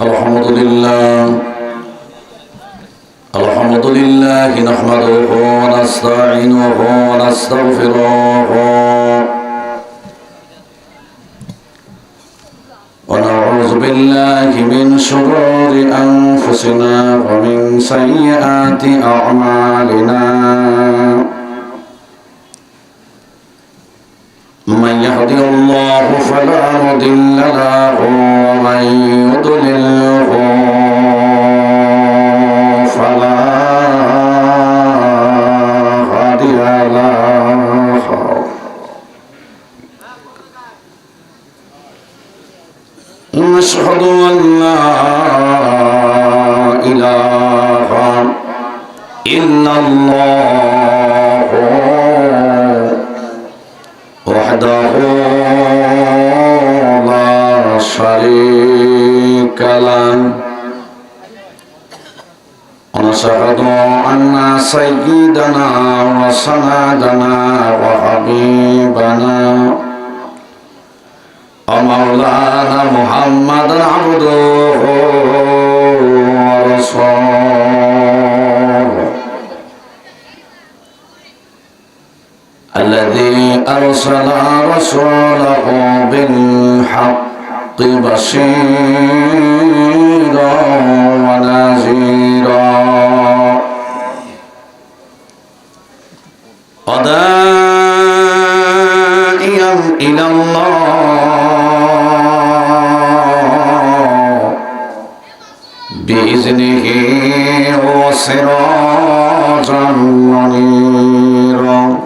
الحمد لله الحمد لله نحمده ونستعينه ونستغفره ونعوذ بالله من شرور أنفسنا ومن سيئات أعمالنا. من يهدي الله فلا مضل له ومن يضلله إله إلا الله وحده لا شريك سيدنا وسندنا وحبيبنا. ومولانا محمد عبده ورسوله. الذي أرسل رسوله بالحق بشيرا ونذيرا. وداعيا إلى الله. بإذنه وسراجا منيرا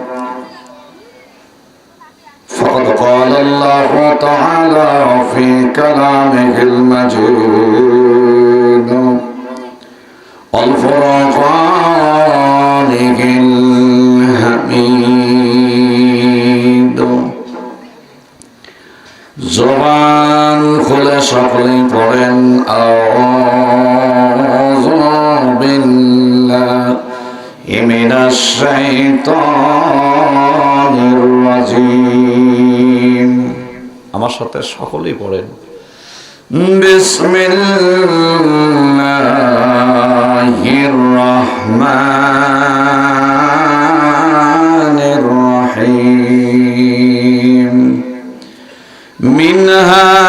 فقد قال الله تعالى في كلامه المجيد والفرقانه الحميد সকলেই পড়েন আমার সাথে সকলেই পড়েন। বিসমিল্লাহির রহমানির রহিম। মিনহা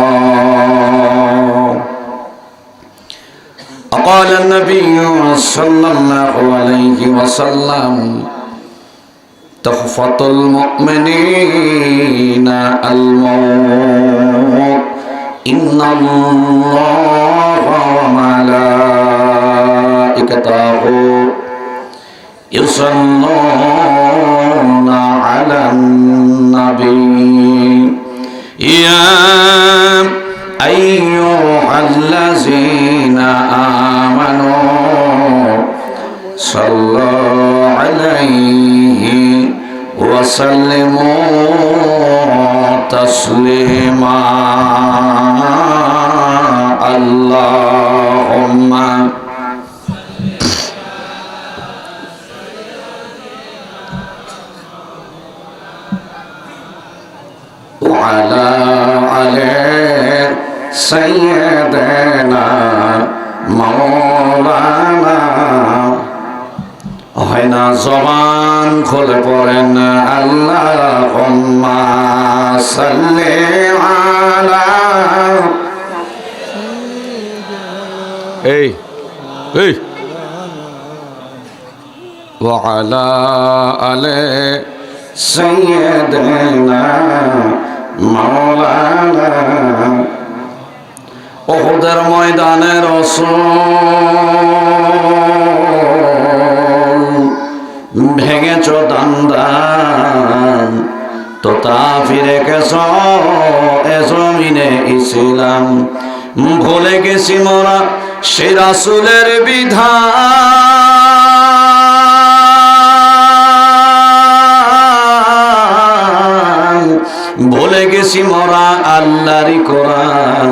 قال النبي صلى الله عليه وسلم تخفة المؤمنين الموت. إن الله وملائكته يصلون على النبي. يا أيها الذين آمنوا صلوا عليه وسلموا অহুদের ময়দানে রসুল। ভেঙেছ দান্দান তোতা ফিরে কেছ এসমিনে ইসলাম। ভুলে গেছি মোরা সে রাসুলের বিধান। ভুলে গেছি মোরা আল্লাহরি কোরআন।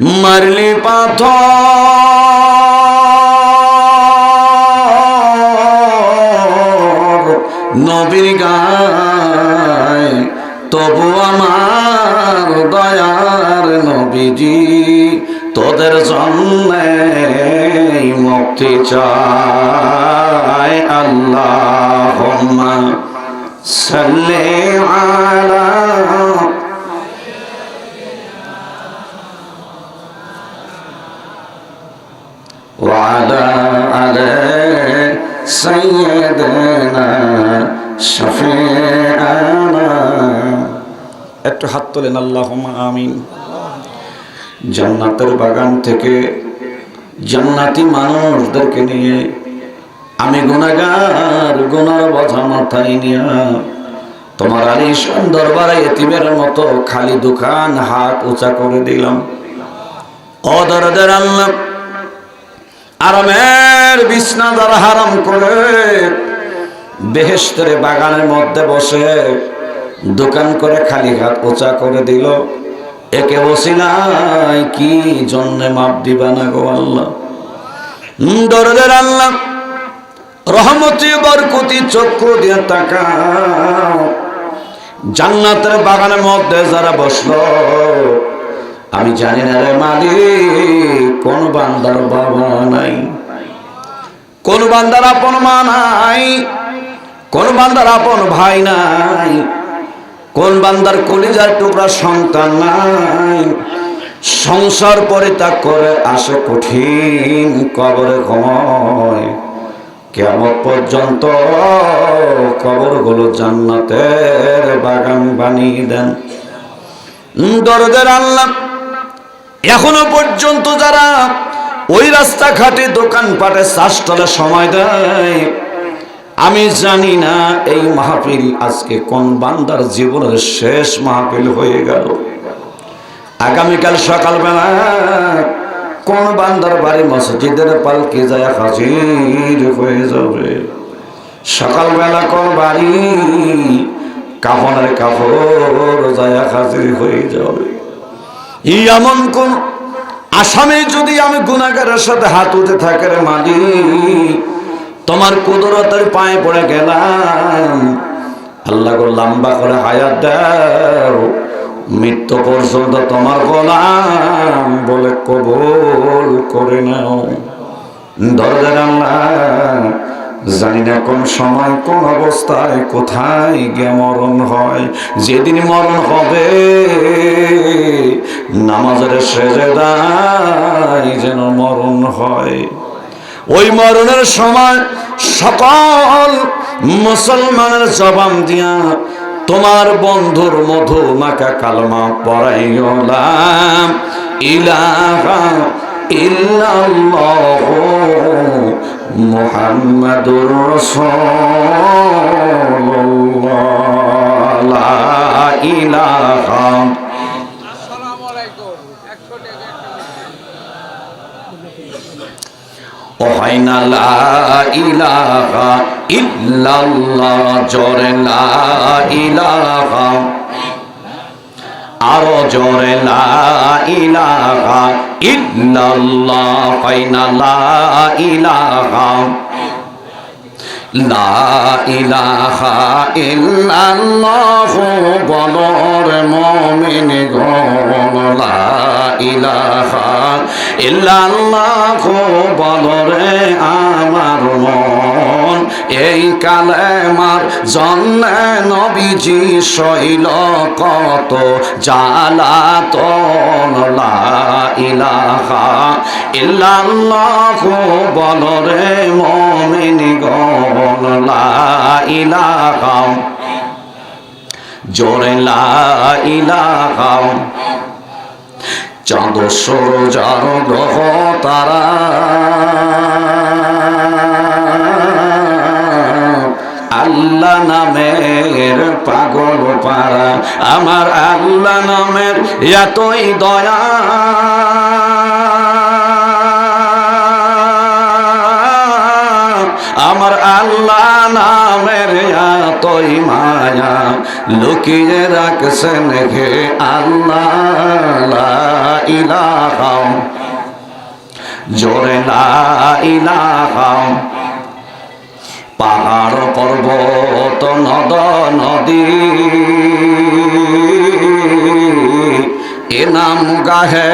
মারলি পাথর। নবীর গায়, তবু আমার দয়ার নবীজি, তোদের জন্যে মুক্তি চায় আল্লাহ সাল্লে আলা وعلى آل سيدنا شفيعنا একটু হাত তোলেন আল্লাহ আমিন জান্নাতের বাগান থেকে জান্নাতি মানুষদেরকে নিয়ে আমি গুণাগার গুনার বোঝা মাথায় নিয়ে তোমার আলিশান দরবারে এতিমের মতো খালি দোকান হাত উঁচা করে দিলাম অদরদের আল্লাহ আরামের বিছনা দ্বারা হারাম করে বেহেস্তের বাগানের মধ্যে বসে দোকান করে খালি হাত উঁচা করে দিল। একে বসিলাই কি জন্যে মাপ দিবা না গো আল্লাহ? দরদের আল্লাহ, রহমতি বরকতি চক্ষু দিয়ে তাকাও। জান্নাতের বাগানের মধ্যে যারা বসল আমি জানি না রে মালিক, কোন বান্দার বাবা নাই। কোন বান্দার আপন মা নাই, কোন বান্দার আপন ভাই নাই, কোন বান্দার কলিজার টুকরা সন্তান নাই। সংসার পরিত্যাগ করে আসে কঠিন কবরে ঘুমায়। কেমন পর্যন্ত কবরগুলো জান্নাতের বাগান বানিয়ে দেন। দরদের আল্লাহ এখনও পর্যন্ত যারা ওই রাস্তা ঘাটে দোকান পাটে চাষটলে সময় দেয়, আমি জানি না এই মাহফিল আজকে কোন বান্দার জীবনের শেষ মাহফিল হয়ে গেল। আগামীকাল সকালবেলা কোন বান্দার বাড়ি মসজিদের পালকে যায় হাজির হয়ে যাবে। সকালবেলা কোন বাড়ি কাফনের কাপড় যায় হাজির হয়ে যাবে। এমন কোন আসামে যদি আমি গুণাগারের সাথে হাত উঠে থাকে রে মালি তোমার কুদরতের পায়ে পড়ে গেলাম। আল্লাহ লম্বা করে হায়াত দাও। মৃত্যু পর্যন্ত তোমার গোলাম বলে কবুল করে নাও। দরজার আল্লাহ জানি না কোন সময়, কোন অবস্থায়, কোথায় গিয়ে মরণ হয়। যেদিন মরণ হবে, নামাজের সেজে দায় যেন মরণ হয়। ওই মরণের সময় সকল মুসলমানের জবান দিয়া, তোমার বন্ধুর মধু মাকা কালমা পড়াইলাম ইলাহা ইল্লাল্লাহ মুহাম্মাদুর রাসূলুল্লাহ। লা ইলাহা আসসালামু আলাইকুম একশো টাকা একটা ও হয় না লা ইলাহা ইল্লাল্লাহ জোরে লা ইলাহা আরও জোরে লা ইলাহা ইল্লাল্লাহ না ইলাহা লা ইলাহা বলর মমিন ইলাহা বলরে আমার মন। এই কালেমার জন্মে নবীজি শৈল কত জালাতন লা ইলাহা বলরে মমিন গণ লা ইলাহা জোরে লা ইলাহা চাঁদ সরোজার গ্রহ তারা। আল্লাহ নামের পাগল পারা। আমার আল্লাহ নামের এতই দয়া। আমার আল্লাহ নামের এতই মায়া। লুকিয়ে রাখছেন হে আল্লাহ জোরে লা ইলাহা। পাহাড় পর্বত, নদ, নদী। এ নাম গাহে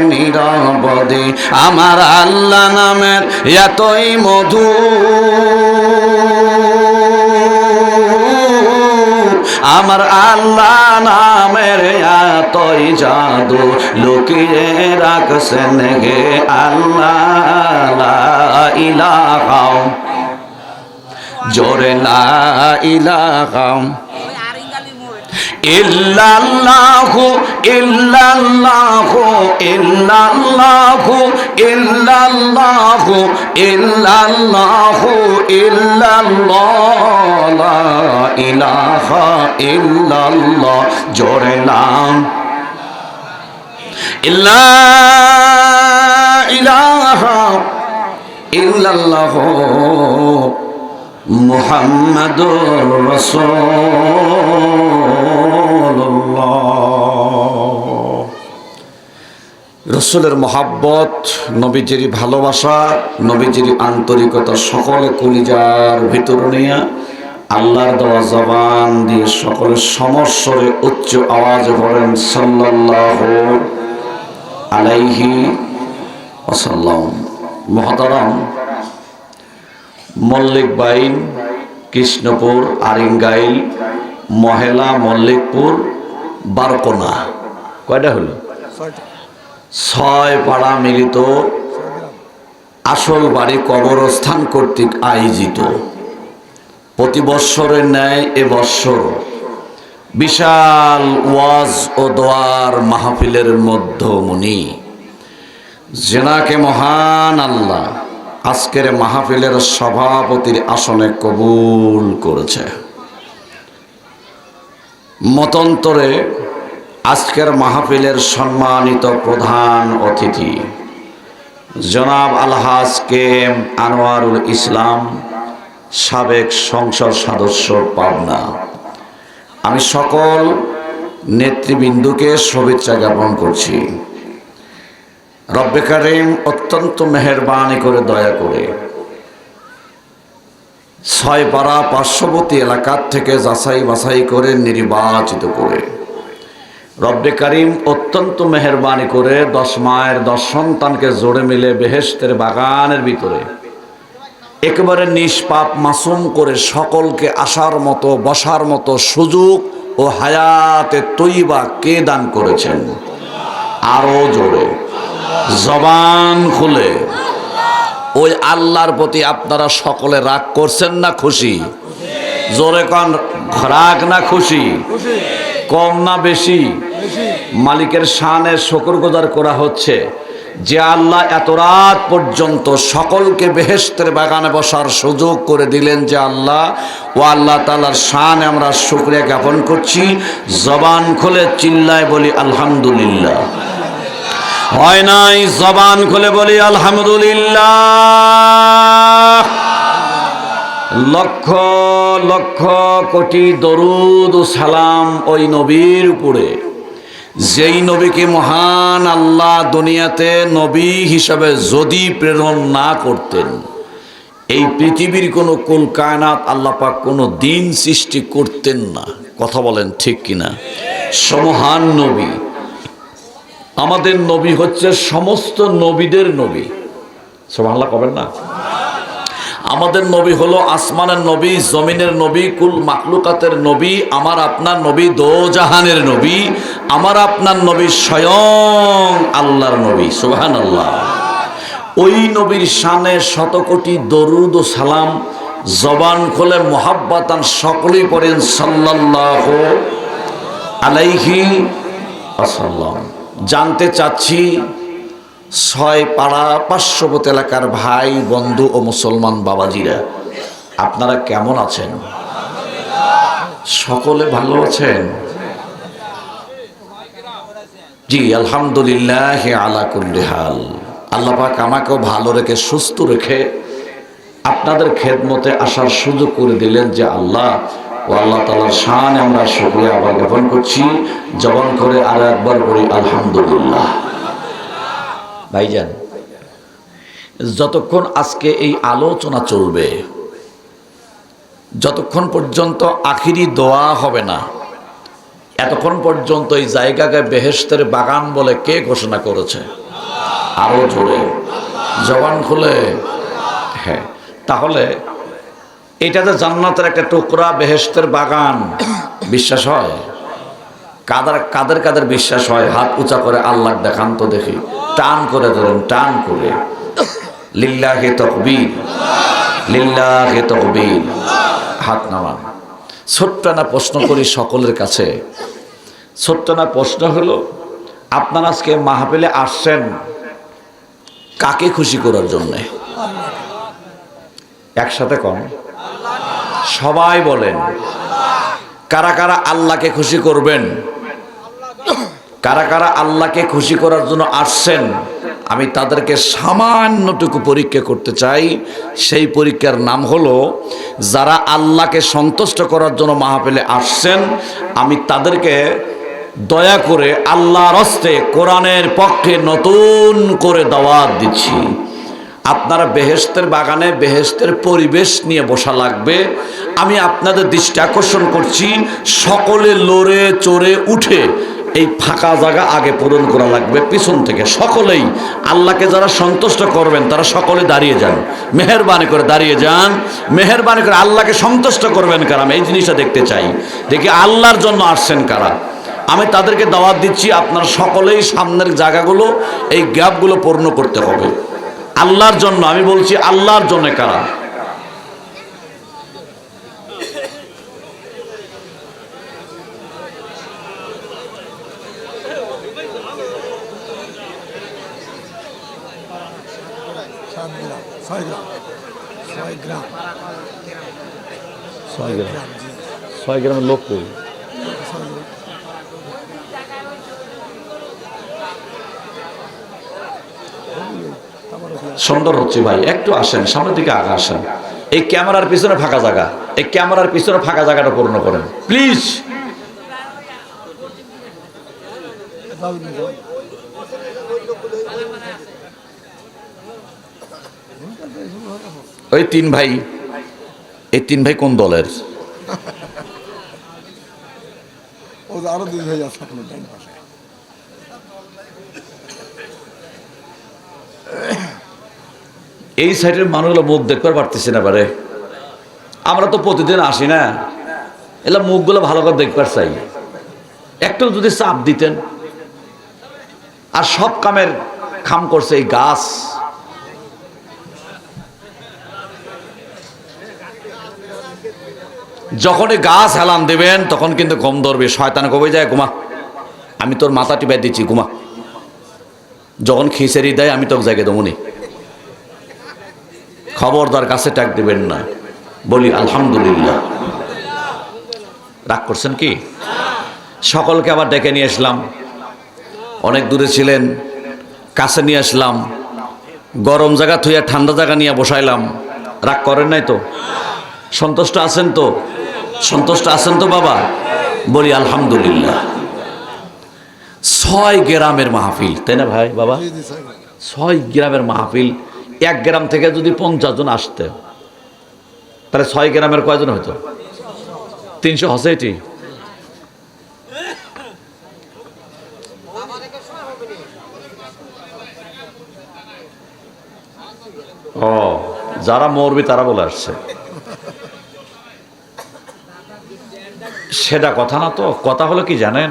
নিরবদি আমার আল্লাহ নামের এতই মধু। আমার আল্লাহ নামের এতই জাদু। লুকিয়ে রাখছেন গে আল্লাহ, লা ইলাহা। জোরে লা ইলাহা। ইল্লাল্লাহু ইল্লাল্লাহু ইল্লাল্লাহু ইল্লাল্লাহু ইল্লাল্লাহু ইল্লাল্লাহ ইলাহা ইল্লাল্লাহ। জোরে নাম। ইল্লা ইলাহা ইল্লাল্লাহু। মুহাম্মাদুর রাসূলুল্লাহ। রসুলের মহাব্বত, নবীজির ভালোবাসা, নবীজির আন্তরিকতা সকলে কলিজার ভিতর নিয়ে আল্লাহর দেওয়া জবান দিয়ে সকলের সমস্বরে উচ্চ আওয়াজ বলেন সাল্লাল্লাহু আলাইহি ওয়াসাল্লাম। মহতারাম মল্লিক বাইন, কৃষ্ণপুর, আরিঙ্গাইল, মহেলা মল্লিকপুর, বারকোনা। কয়টা হলো? ছয় পাড়া মিলিত আসল বাড়ি কবরস্থান কর্তৃক আয়োজিত। প্রতি বৎসরের ন্যায় এ বৎসর বিশাল ওয়াজ ও দোয়ার মাহফিলের মধ্যমণি। জেনাকে মহান আল্লাহ আজকের মাহফিলের সভাপতির আসনে কবুল করেছে। মতন্তরে আজকের মাহফিলের সম্মানিত প্রধান অতিথি জনাব আলহাজ কে আনোয়ারুল ইসলাম, সাবেক সংসদ সদস্য পাবনা। আমি সকল নেতৃবৃন্দুকে শুভেচ্ছা জ্ঞাপন করছি। রব্বে কারিম অত্যন্ত মেহরবানি করে দয়া করে ছয় পাড়া পার্শ্ববর্তী এলাকার থেকে যাচাই বাছাই করে নির্বাচিত করে। রব্বে কারিম অত্যন্ত মেহরবানি করে দশ মায়ের দশ সন্তানকে জোরে মিলে বেহেস্তের বাগানের ভিতরে একেবারে নিষ্পাপ মাসুম করে সকলকে আসার মতো, বসার মতো সুযোগ ও হায়াতে তৈবা কে দান করেছেন? আরও জোরে। জবান খুলে। ওই আল্লাহর প্রতি আপনারা সকলে রাগ করছেন না খুশি? জোরে কন, রাগ না খুশি? কম না বেশি? মালিকের শানে শকর গোজার করা হচ্ছে। যে আল্লাহ এত রাত পর্যন্ত সকলকে বেহেস্তের বাগানে বসার সুযোগ করে দিলেন যে আল্লাহ, ও আল্লাহ তালার শানে আমরা শুক্রিয়া জ্ঞাপন করছি। জবান খুলে চিল্লায় বলি, আলহামদুলিল্লাহ। হয় নাই, জবান খুলে বলি, আলহামদুলিল্লাহ। লক্ষ লক্ষ কোটি দরুদ ও সালাম ওই নবীর উপরে। যেই নবীকে মহান আল্লাহ দুনিয়াতে নবী হিসাবে যদি প্রেরণ না করতেন, এই পৃথিবীর কোনো কুল কায়নাত আল্লাহ পাক কোনো দিন সৃষ্টি করতেন না। কথা বলেন ঠিক কিনা? সমহান নবী। আমাদের নবী হচ্ছে সমস্ত নবীদের নবী। সোমাল্লাহ কবেন না? আমাদের নবী হলো আসমানের নবী, জমিনের নবী, কুল মাকলুকাতের নবী, আমার আপনার নবী, দোজাহানের নবী, আমার আপনার নবী স্বয়ং আল্লাহর নবী সোহান আল্লাহ ওই নবীর শানে শতকোটি দরুদ ও সালাম, জবান খোলে মোহাব্বাতান সকলেই পড়েন সাল্লাল্লাহু আলাইহি আসাল্লাম জানতে চাচ্ছি, ছয় পাড়া পার্শ্ববর্তী এলাকার ভাই, বন্ধু ও মুসলমান বাবাজিরা, আপনারা কেমন আছেন? সকলে ভালো আছেন? জি, আলহামদুলিল্লাহ আলা কুল্লি হাল। আল্লাহ পাক আমাকেও ভালো রেখে, সুস্থ রেখে আপনাদের খেদমতে আসার সুযোগ করে দিলেন যে আল্লাহ ও আল্লাহ তালার শান আমরা শুক্রিয়া আবার জ্ঞাপন করছি। জবান করে আর একবার করি, আলহামদুলিল্লাহ। ভাইজান, যতক্ষণ আজকে এই আলোচনা চলবে, যতক্ষণ পর্যন্ত আখিরি দোয়া হবে না, এতক্ষণ পর্যন্ত এই জায়গাকে বেহেস্তের বাগান বলে কে ঘোষণা করেছে? আরও জোরে, জবান খুলে। হ্যাঁ তাহলে এটা যে জান্নাতের একটা টুকরা বেহেস্তের বাগান। বিশ্বাস হয়? কাদের কাদের কাদের বিশ্বাস হয়? হাত উঁচা করে আল্লাহ দেখান তো দেখি। টান করে ধরেন, টান করে। লিল্লাহে তকবীর। লিল্লাহে তকবীর। হাত নামান। ছোট্ট না প্রশ্ন করি সকলের কাছে। ছোট্ট না প্রশ্ন হলো, আপনারা আজকে মাহফিলে আসছেন কাকে খুশি করার জন্যে? একসাথে কম। সবাই বলেন, কারা কারা আল্লাহকে খুশি করবেন? কারা কারা আল্লাহকে খুশি করার জন্য আসছেন? আমি তাদেরকে সামান্যটুকু পরীক্ষা করতে চাই। সেই পরীক্ষার নাম হলো, যারা আল্লাহকে সন্তুষ্ট করার জন্য মাহফিলে আসছেন, আমি তাদেরকে দয়া করে আল্লাহর হস্তে কোরআনের পক্ষে নতুন করে দাওয়াত দিচ্ছি। আপনারা বেহেস্তের বাগানে বেহেস্তের পরিবেশ নিয়ে বসা লাগবে। আমি আপনাদের দৃষ্টি আকর্ষণ করছি, সকলে লড়ে চড়ে উঠে এই ফাঁকা জায়গা আগে পূরণ করা লাগবে, পিছন থেকে। সকলেই, আল্লাহকে যারা সন্তুষ্ট করবেন, তারা সকলে দাঁড়িয়ে যান। মেহরবানি করে দাঁড়িয়ে যান। মেহরবানি করে আল্লাহকে সন্তুষ্ট করবেন কারা? আমি এই জিনিসটা দেখতে চাই। দেখি আল্লাহর জন্য আসছেন কারা? আমি তাদেরকে দাওয়াত দিচ্ছি, আপনার সকলেই সামনের জায়গাগুলো, এই গ্যাপগুলো পূর্ণ করতে হবে। আল্লাহর জন্য, আমি বলছি আল্লাহর জন্য কারা? ছয় গ্রাম। ছয় গ্রাম ছয় গ্রাম গ্রামের লোক সুন্দর হচ্ছে ভাই, একটু আসেন, সামনের দিকে আগে আসেন। এই ক্যামেরার পিছনে ফাঁকা জায়গা, এই ক্যামেরার পিছনে ফাঁকা জায়গাটা পূর্ণ করেন। প্লিজ। ওই তিন ভাই, এই তিন ভাই কোন দলের? আরও দুই হয়ে যাচ্ছে এই সাইডের মানুষগুলো মুখ দেখতে পারতেছি না পারে। আমরা তো প্রতিদিন আসি না। এলা মুখগুলো ভালো করে দেখবার চাই। একটু যদি চাপ দিতেন। আর সব কামের খাম করছে এই গাছ। যখনই গাছ হেলান দেবেন, তখন কিন্তু কম ধরবে। শয়তান কবে যায় ঘুমা? আমি তোর মাথা টিপাই দিচ্ছি, ঘুমা। যখন খিচেড়ি দেয়, আমি তোকে জায়গায় দমনি খবরদার কাছে টাক দেবেন না। বলি, আলহামদুলিল্লাহ। রাগ করছেন কি? সকলকে আবার ডেকে নিয়ে আসলাম। অনেক দূরে ছিলেন, কাছে নিয়ে আসলাম। গরম জায়গা থুইয়া ঠান্ডা জায়গা নিয়ে বসাইলাম। রাগ করেন নাই তো? সন্তুষ্ট আছেন তো? সন্তুষ্ট আছেন তো বাবা? বলি, আলহামদুলিল্লাহ। ছয় গ্রামের মাহফিল, তাই না ভাই বাবা? ছয় গ্রামের মাহফিল এক গ্রাম থেকে যদি পঞ্চাশ জন আসতে, তাহলে ছয় গ্রামের কয়জন হতো তিনশো হসে এটি ও, যারা মরবি তারা বলে আসছে। সেটা কথা না তো, কথা হলো কি জানেন?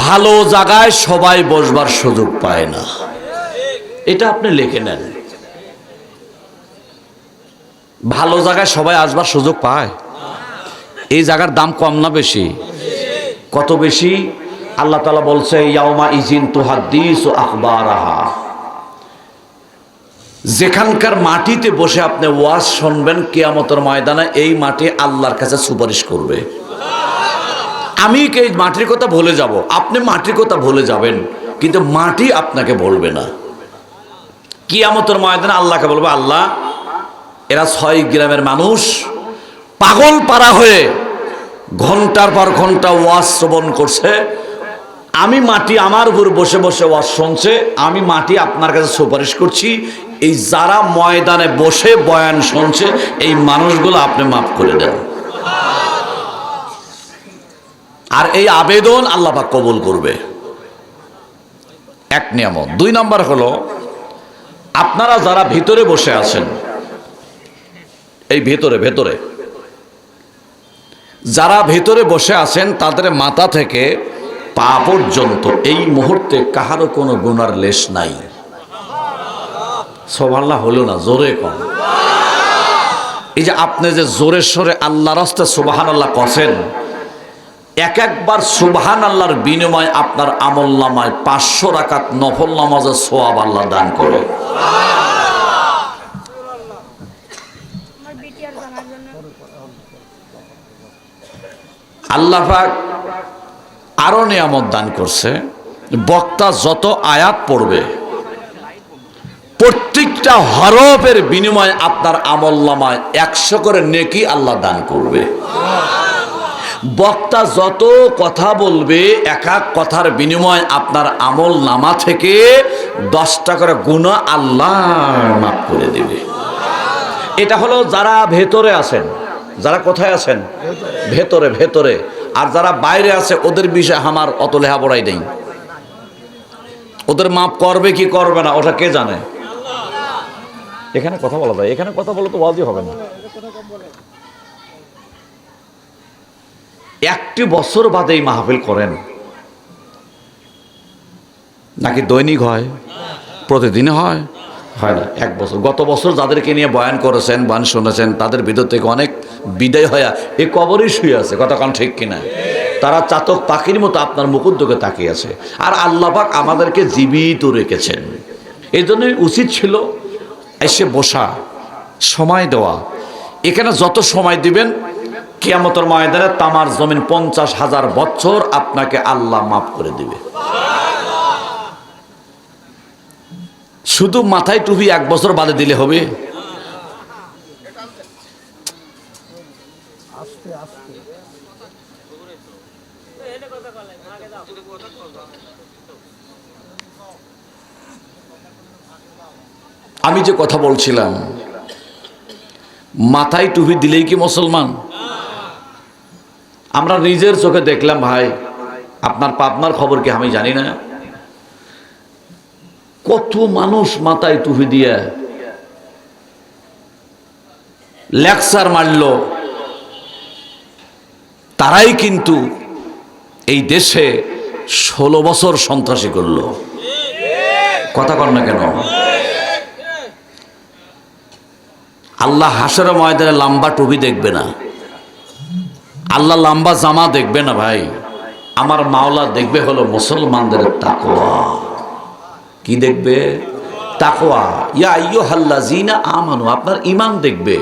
ভালো জায়গায় সবাই বসবার সুযোগ পায় না। এটা আপনি লিখে নেন। ভালো জায়গায় সবাই আসবার সুযোগ পায়। এই জায়গার দাম কম না বেশি। কত বেশি? আল্লাহ তালা বলছে, ইয়াউমা ইজিন তুহাদ্দিস আখবারাহা। যেখানকার মাটিতে বসে আপনি ওয়াজ শুনবেন, কেয়ামতের ময়দানে এই মাটি আল্লাহর কাছে সুপারিশ করবে। আমি কি এই মাটির কথা ভুলে যাব? আপনি মাটির কথা ভুলে যাবেন, কিন্তু মাটি আপনাকে বলবে না। কিয়ামতের ময়দানে আল্লাহকে বলবে, আল্লাহ, এরা ছয় গ্রামের মানুষ, পাগল পাড়া হয়ে ঘণ্টার পর ঘণ্টা ওয়াজ শ্রবণ করছে। আমি মাটি আমার উপর বসে বসে ওয়াজ শুনছে, আমি মাটি আপনার কাছে সুপারিশ করছি। এই যারা ময়দানে বসে বয়ান শুনছে, এই মানুষগুলো আপনি মাফ করে দেন। আর এই আবেদন আল্লাহ পাক কবুল করবে। এক নিয়ামত। দুই নম্বর হলো আপনারা যারা ভিতরে বসে আছেন, এই ভেতরে ভেতরে, যারা ভেতরে বসে আছেন, তাদের মাথা থেকে পা পর্যন্ত এই মুহূর্তে কাহারও কোনো গুনার লেশ নাই। সোভাল্লাহ হলো না, জোরে কম। এই যে আপনি যে জোরে সরে আল্লাহ রাস্তা সুবাহান আল্লাহ কছেন এক একবার সুবহান আল্লাহর বিনিময় আপনার আমল নামায় পাঁচশো রাকাত নফল নামাজের সোয়াব আল্লাহ দান করে আল্লাহ আরও নিয়ামত দান করছে, বক্তা যত আয়াত পড়বে, প্রত্যেকটা হরফের বিনিময়ে আপনার আমল নামায় একশো করে নেকি আল্লাহ দান করবে। বক্তা যত কথা বলবে, এক এক কথার বিনিময় আপনার আমল নামা থেকে দশটা করে গুণা আল্লাহ মাফ করে দেবে। এটা হলো যারা ভেতরে আছেন, যারা কোথায় আছেন? ভেতরে ভেতরে। আর যারা বাইরে আছে, ওদের বিষয়ে আমার অত লেখাপড়াই নেই। ওদের মাপ করবে কি করবে না, ওটা কে জানে? এখানে কথা বলা যায়, এখানে কথা বলে তো ওয়াজি হবে না। একটি বছর বাদে এই মাহফিল করেন। নাকি দৈনিক হয়? প্রতিদিন হয়? হয় না, এক বছর। গত বছর যাদেরকে নিয়ে বয়ান করেছেন বয়ান শুনেছেন, তাদের ভিতর থেকে অনেক বিদায় হয়ে এ কবরই শুয়ে আছে। কথা কান ঠিক কিনা? তারা চাতক পাখির মতো আপনার মুকুর দিকে তাকিয়ে আছে। আর আল্লাপাক আমাদেরকে জীবিত রেখেছেন। এই জন্য উচিত ছিল এসে বসা, সময় দেওয়া। এখানে যত সময় দিবেন কিয়ামতের ময়দানে তামার জমিন পঞ্চাশ হাজার বছর আপনাকে আল্লাহ মাফ করে দিবে। শুধু মাথায় টুপি এক বছর বাদে দিলে হবে। আমি যে কথা বলছিলাম, মাথায় টুপি দিলেই কি মুসলমান? আমরা নিজের চোখে দেখলাম, ভাই, আপনার পাবনার খবর কি আমি জানি না? কত মানুষ মাথায় টুপি দিয়ে লেকচার মারল। তারাই কিন্তু এই দেশে ষোলো বছর সন্ত্রাসী করল। কথা কর না কেন? আল্লাহ হাসের ময়দানে লম্বা টুপি দেখবে না। আল্লাহ লম্বা জামা দেখবে না ভাই? আমার মাওলা দেখবে হলো মুসলমানদের তাকোয়া কি দেখবে? তাকোয়া ইয়া ইয়ো হাল্লা জিনা আমানু, আপনার ইমান দেখবে।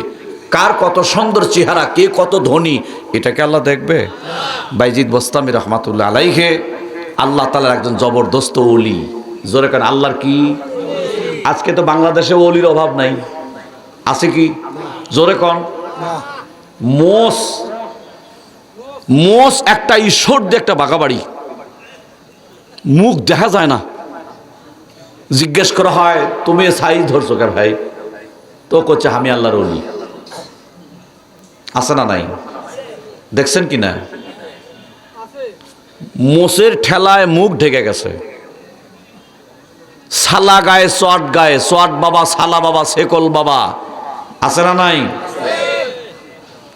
কার কত সুন্দর চেহারা, কে কত ধনী এটাকে আল্লাহ দেখবে? বাইজিদ বস্তামি রহমাতুল্লাহ আলাইহে, আল্লাহ তালার একজন জবরদস্ত ওলি। জোরে কেন, আল্লাহর কি? আজকে তো বাংলাদেশে ওলির অভাব নাই। আছে কি? জোরে কন। না মোষ একটা ঈশ্বর দিয়ে একটা বাঁকা বাড়ি। মুখ দেখা যায় না। জিজ্ঞেস করা হয়, তুমি সাইজ ধরছো কে ভাই? তো করছে আমি আল্লাহর অলি। আছে না নাই? দেখছেন কি না? মোষের ঠেলায় মুখ ঢেকে গেছে। সালা গায়ে সোয়াট গায়ে, সোয়াট বাবা সালা বাবা সেকল বাবা। আছে না নাই?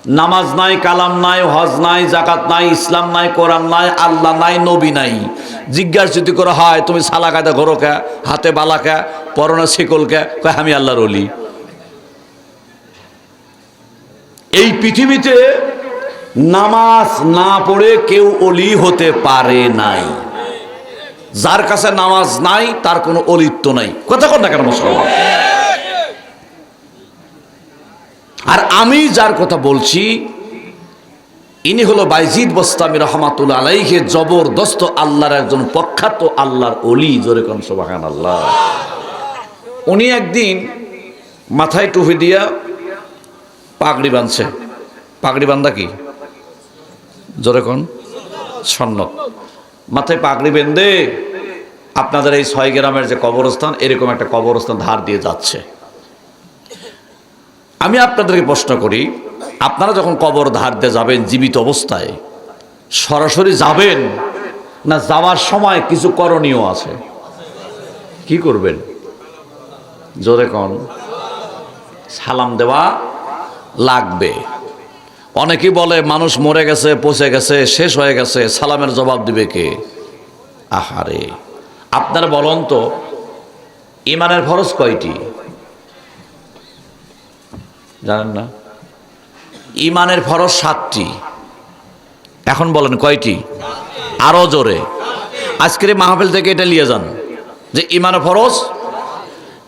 নামাজ নাই, কালাম নাই হজ নাই জাকাত নাই, ইসলাম নাই, কোরআন নাই, আল্লাহ নাই, নবী নাই। জিজ্ঞাসা যদি করা, হয়, তুমি সালা কাদা ঘরো কে, হাতে বালা কে, পরনে শিকল কে? কয়, আমি আল্লাহর অলি এই পৃথিবীতে নামাজ না পড়ে কেউ অলি হতে পারে নাই। যার কাছে নামাজ নাই, তার কোনো অলিত্ব নাই। কথা কর না কেন মুসলমান? আর আমি যার কথা বলছি, ইনি হলো বাইজিদ বস্তামি রহমাতুল আলাইহে, জবরদস্ত আল্লাহর একজন প্রখ্যাত আল্লাহর অলি জোরে কোন সোবাহান আল্লাহ উনি একদিন মাথায় টুপি দিয়া পাগড়ি বাঁধছে। পাগড়ি বান্ধা কি? জোরে কোন সন্ন্যত মাথায় পাগড়ি বেঁধে আপনাদের এই ছয় গ্রামের যে কবরস্থান, এরকম একটা কবরস্থান ধার দিয়ে যাচ্ছে। আমি আপনাদেরকে প্রশ্ন করি, আপনারা যখন কবর ধার দিয়ে যাবেন জীবিত অবস্থায়, সরাসরি যাবেন না যাওয়ার সময় কিছু করণীয় আছে? কি করবেন? জোরে কন। সালাম দেওয়া লাগবে। অনেকেই বলে, মানুষ মরে গেছে, পচে গেছে, শেষ হয়ে গেছে, সালামের জবাব দিবে কে? আহারে। আপনারা বলুন তো, ইমানের ফরজ কয়টি? জানেন না? ইমানের ফরজ সাতটি। এখন বলেন কয়টি? আরও জোরে। আজকের মাহফিল থেকে এটা নিয়ে যান, যে ইমানের ফরজ,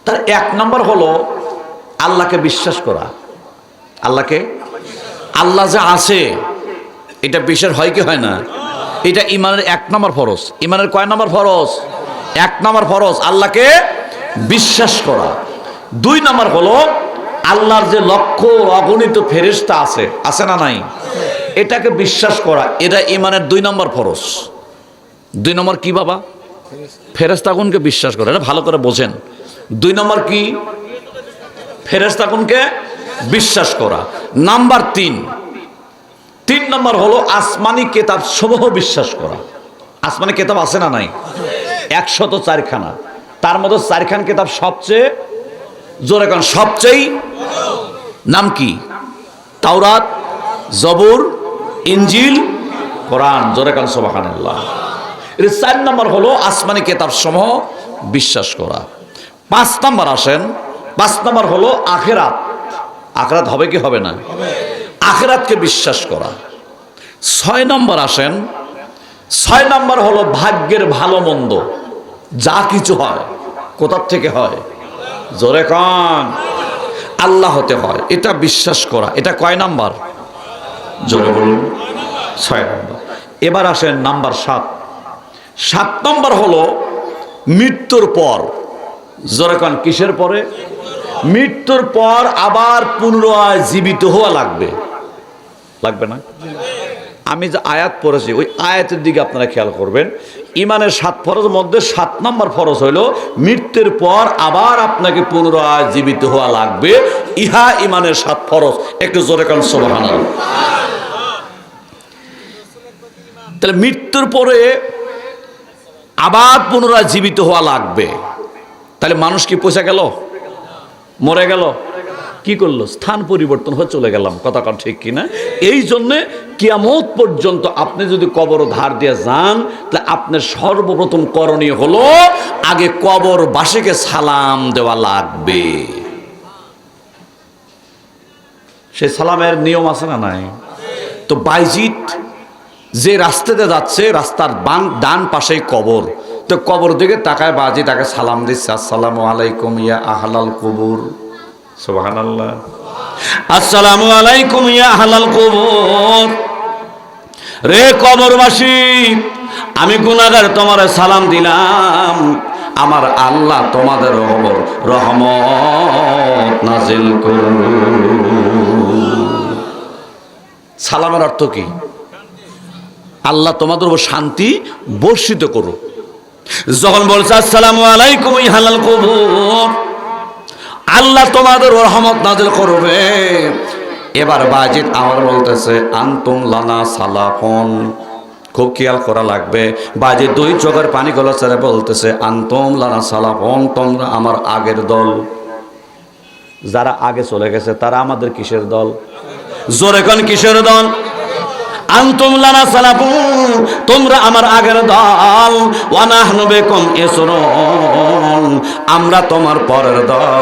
তার এক নম্বর হলো আল্লাহকে বিশ্বাস করা। আল্লাহকে? আল্লাহ যে আছে, এটা বিশ্বাস হয় কি হয় না? এটা ইমানের এক নম্বর ফরজ। ইমানের কয় নম্বর ফরজ? এক নম্বর ফরজ, আল্লাহকে বিশ্বাস করা। দুই নম্বর হলো আল্লাহর যে লক্ষ্য অগণিত ফেরেস্তা আছে আছে না নাই? এটাকে বিশ্বাস করা, এটা ইমানের দুই নম্বর ফরজ। দুই নম্বর কি বাবা? ফেরেস্তাগুনকে বিশ্বাস করা, এটা ভালো করে বোঝেন। দুই নম্বর কি? ফেরেস্তাগুনকে বিশ্বাস করা। নাম্বার তিন। তিন নম্বর হলো আসমানি কেতাব সমূহ বিশ্বাস করা। আসমানি কেতাব আছে না নাই? একশত চারখানা। তার মধ্যে চারখান কেতাব সবচেয়ে, জোরে কারণ সবচেয়ে নাম কি? তাওরাত, জবর ইঞ্জিল কোরআন। জোরে কান সোবাহান্লাহ এর চার নম্বর হলো আসমানি কেতাব সমূহ বিশ্বাস করা। পাঁচ নম্বর আসেন, পাঁচ নম্বর হলো আখেরাত। আখেরাত হবে কি হবে না? আখেরাতকে বিশ্বাস করা। ছয় নম্বর আসেন, ছয় নম্বর হলো ভাগ্যের ভালো মন্দ। যা কিছু হয়, কোথার থেকে হয়? জোরে আল্লাহ হতে হয়। এটা বিশ্বাস করা। এটা কয় নাম্বার? জোরে বলুন। ছয় নম্বর। এবার আসেন নাম্বার সাত। সাত নম্বর হলো মৃত্যুর পর। জোরে কন, কিসের পরে? মৃত্যুর পর আবার পুনরায় জীবিত হওয়া লাগবে। লাগবে না? আমি যে আয়াত পড়েছি, ওই আয়াতের দিকে আপনারা খেয়াল করবেন। ইমানের সাত ফরজ মধ্যে সাত নম্বর ফরজ হইল, মৃত্যুর পর আবার আপনাকে পুনরায় জীবিত হওয়া লাগবে। ইহা ইমানের সাত ফরজ। একটু জোরে কান সোবাহান তাহলে মৃত্যুর পরে আবার পুনরায় জীবিত হওয়া লাগবে। তাহলে মানুষ কি পয়সা গেল? মরে গেল? কি করল? স্থান পরিবর্তন হয়ে চলে গেলাম। কথা কন ঠিক কিনা এই জন্যে কিয়ামত পর্যন্ত আপনি যদি কবর ধার দিয়ে যান, তাহলে আপনার সর্বপ্রথম করণীয় হলো আগে কবর বাসীকে সালাম দেওয়া লাগবে। সে সালামের নিয়ম আছে না নাই? তো বাইজিৎ যে রাস্তাতে যাচ্ছে, রাস্তার বান ডান পাশেই কবর। তো কবর দিকে তাকায় বাজি তাকে সালাম দিচ্ছে, আসসালামু আলাইকুম ইয়া আহলাল কবুর। আসসালামু আলাইকুম ইয়া আহলাল কবুর। রে কবরবাসী, আমি গুনাহগার, তোমার সালাম দিলাম। আমার আল্লাহ তোমাদের ওপর রহমত নাজিল করুন সালামের অর্থ কি? আল্লাহ তোমাদের উপর শান্তি বর্ষিত করুক। যখন বলছে, আসসালামু আলাইকুম হালাল কবুর আল্লাহ তোমাদের রহমত নাজিল করবে। এবার বাজিদ আমার বলতেছে, আন্তুম লানা সালাফন খুব খেয়াল করা লাগবে। বাজে দুই চোখের পানি গলা ছেড়ে বলতেছে, আন্তম লানা সালাফন তোমরা আমার আগের দল। যারা আগে চলে গেছে, তারা আমাদের কিসের দল? জোরে কোন কিসের দল? আন্তুম লানা সালাফুন তোমরা আমার আগের দল। ওয়ানাহনু বেকুম ইসরুন, আমরা তোমার পরের দল।